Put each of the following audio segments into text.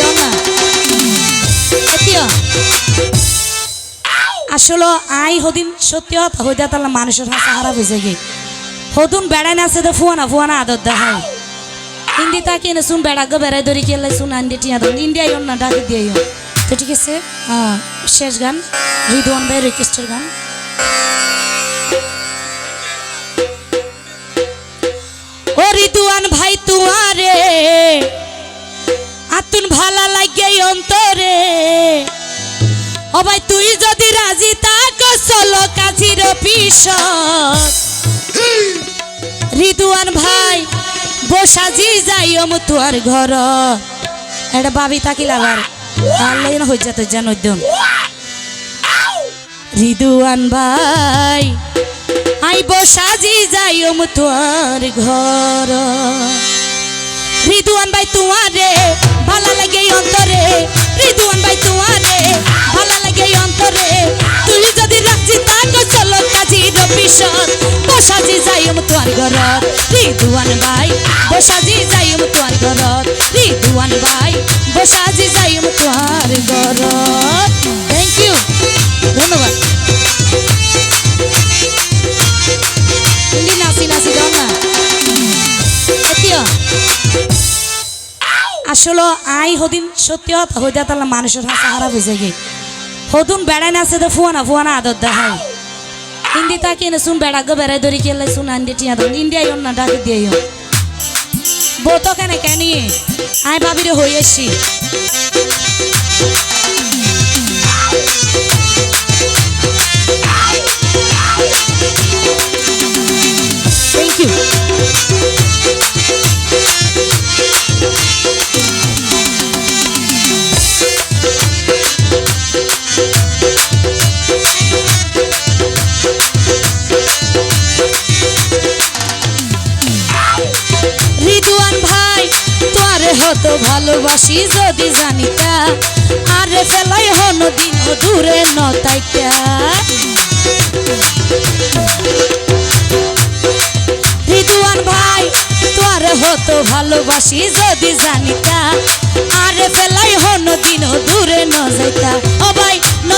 দাও না। আসলে আই হদিন, সত্যি? কথা হইতে তাহলে মানুষের হাসা খারাপ হয়েছে কি? হদুন বেড়াই নাচে তো ফুয়ানা ফুয়ানা আদর দেখায়। হিন্দি তাকে না শুন বেড়াকে বেড়াই ধরি কেলে শুন, আন্ডি টিয়া ধর। ইন্ডিয়াই না ডাকে দিয়ে তো ঠিক আছে শেষ গান রিদওয়ান ভাই রিকোয়েস্টের গান। আতুন ভালা লাগে অন্তরে। ভাই, তুই যদি রাজি তাক চলো কাজির পিছত রিদুয়ান ভাই বসাজি যাইম তোর ঘর। এটা ভাবি থাকিল আবার আল্লাহ হয়ে যেত যেন উদ্যম রিদুয়ান ভাই, আই বসাজি যাইম তোর ঘর। রিদুয়ান ভাই তোমারে ভালো লাগে অন্তরে। রিদুয়ান ভাই তোমারে ভালো লাগে অন্তরে। তুই যদি রাখছি তাকে চলো কাজী রবিশত বসাজি যাইম তোমার ঘরত। রিদুয়ান ভাই, বসাজি যাইম তোমার ঘরত। রিদুয়ান ভাই, বসাজি যাইম তোমার ঘরত। আসলে আই হদিন সত্যি হইতে তাহলে মানুষের হাসা খারাপ হয়েছে কি? হদুন বেড়াই নাচে তো ফুয়ানা ফুয়ানা আদর দেখায়। হিন্দি তাকে এনে শুন গো বেড়াই ধরি কেলে শুন আন্দি টিয়া ধর। ইন্ডিয়াই না ডাকি দিয়ে বউ তো কেন কেন আই ভাবিরে হয়ে এসছি। হতো ভালোবাসি যদি জানিতা। আরে ফেলাই হন দিন দূরে নতাইটা রিদুয়ান হতো ভালোবাসি যদি জানিতা। আরে ফেলাই হন দিন দূরে ন যাইতা ও ভাই ন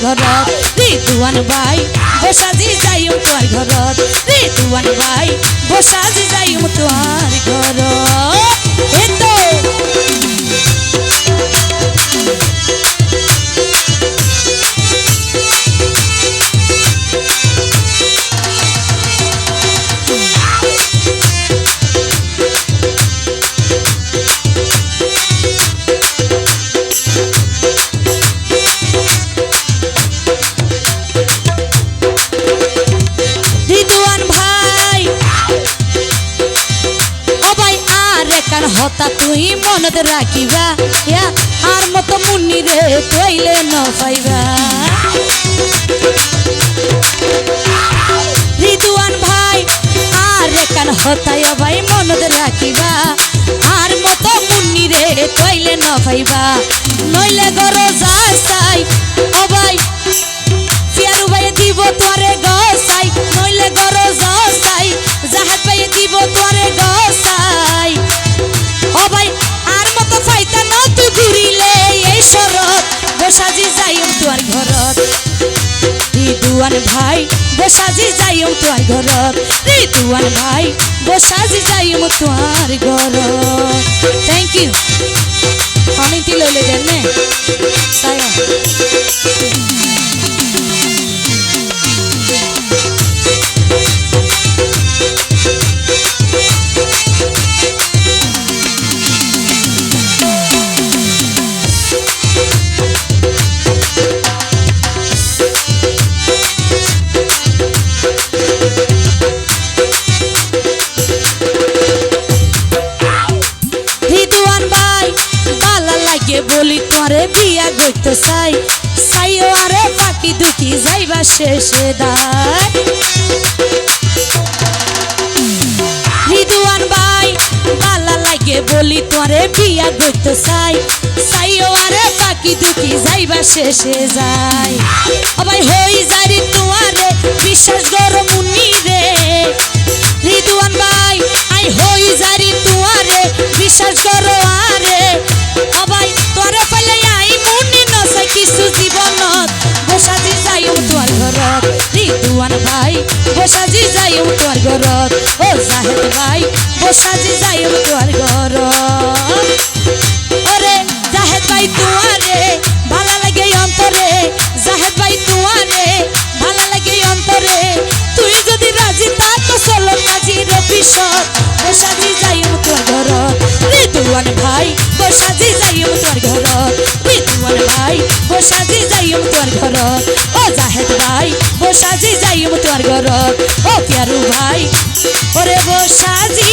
ঘরত রিদুয়ান ভাই বসাজি যাইম তোর ঘরত রিদুয়ান ভাই বসাজি যাইম তোর ঘরত এতো হতা তুই মনত রাখিবা। ইয়া, আর মত মুন্নি রে কইলে ন পাইবা। রিদুয়ান ভাই, আর কান হতায় ভাই মনত রাখিবা। আর মত মুন্নি রে কইলে ন পাইবা। নইলে গর যাই রিদুয়ান ভাই বসাজি যাইম তোর ঘরত। রিদুয়ান ভাই বসাজি যাইম তোর ঘরত। থ্যাংক ইউ অনেকটি লইলে দেন সায়া বলি করে বিয়া গইতে চাই। চাইও আরে বাকি দুটি যাইবা শেষে দায় রিদুয়ান ভাই বালা লাগে বলি তোরে বিয়া করতে চাই। চাইও আরে বাকি দুটি যাইবা শেষে যাই ভাই হই যারি বসাজি যাইও তোমার ঘরত। ও জাহেদ ভাই, বসাজি যাইও তোমার ঘরত। ওরে জাহেদ ভাই তোমারে ভালো লাগে অন্তরে। জাহেদ ভাই তোমারে ভালো লাগে অন্তরে। তুই যদি রাজি তা তো চলো কাজীর অফিসত। বসাজি যাইও তোর ঘরত। ঋতুয়ান ভাই, বসাজি যাইও তোর ঘরত। ঋতুয়ান ভাই, বসাজি যাইও তোর ঘরত। ও জাহেদ ভাই, বসাজি যাইও ঘরত ও ভাই ওরে বসাজি।